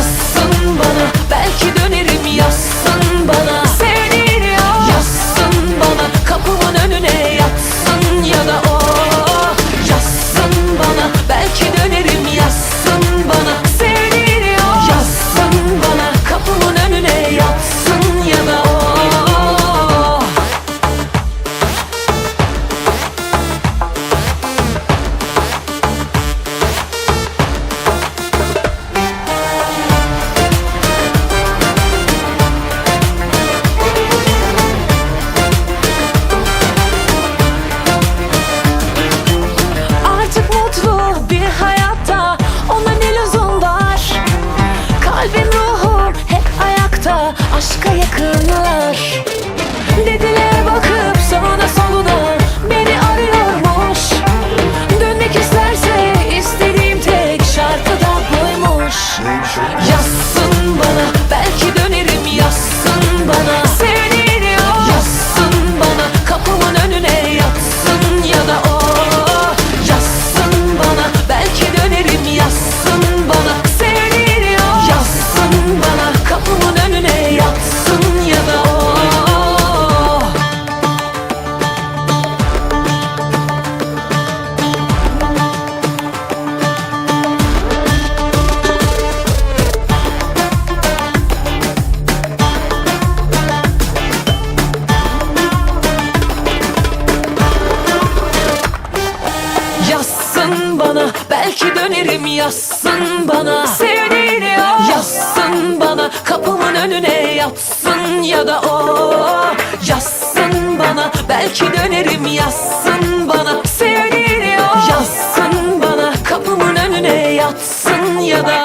Yazsın bana. Belki dönerim yazsın yazsın bana. Sevdiğini o. Yazsın bana kapımın önüne yatsın ya da o. Yazsın bana belki dönerim yazsın bana. Sevdiğini o. Yazsın bana kapımın önüne yatsın ya da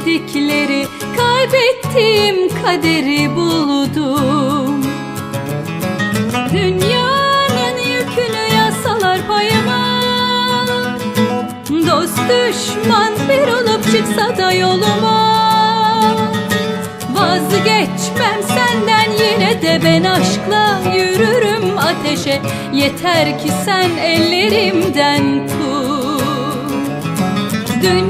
unut dedikleri Kaybettiğim kaderi buldum Dünyanın yükünü yasalar payıma. Dost düşman bir olup çıksa da yoluma. Vazgeçmem senden yine de ben aşkla yürürüm ateşe. Yeter ki sen ellerimden tut. Yükünü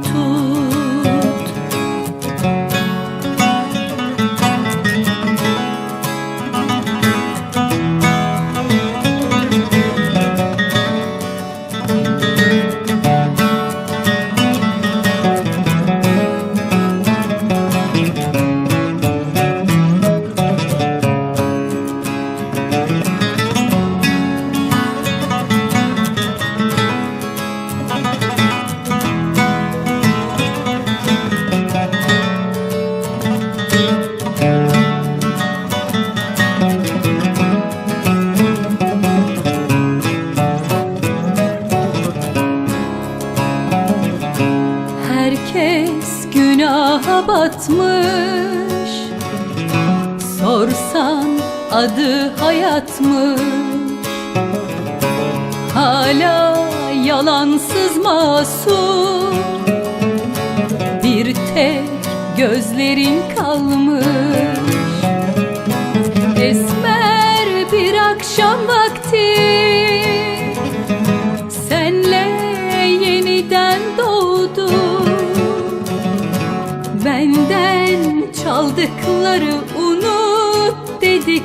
adı hayatmış Hala yalansız masum. Bir tek gözlerin kalmış. Esmer bir akşam vakti. Senle yeniden doğdu Benden çaldıkları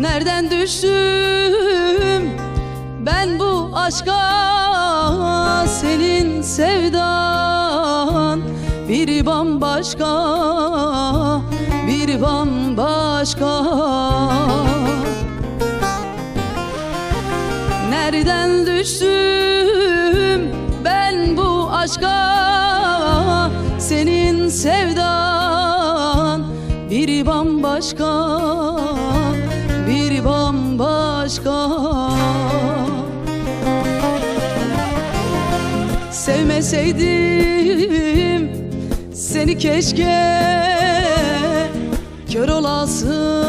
Nereden düştüm? Ben bu aşka senin sevdan. Bir bambaşka bir bambaşka. Nereden düştüm? Ben bu aşka senin sevdan. Bir bambaşka bambaşka Sevmeseydim seni keşke Kör olası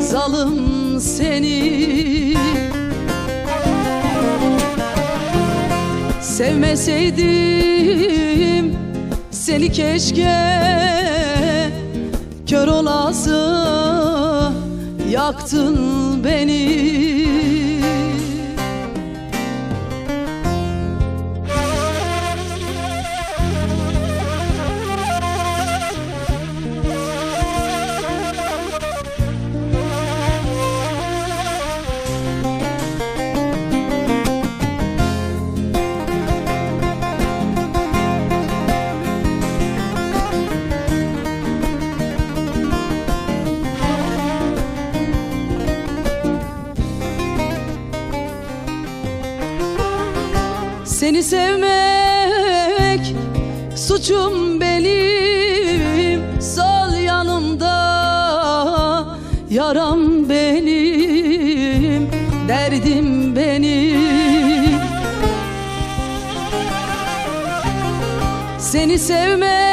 zalim seni. Sevmeseydim seni keşke Kör olası yaktın beni suçum benim. Sol yanımda yaram benim. Derdim benim. Seni sevmek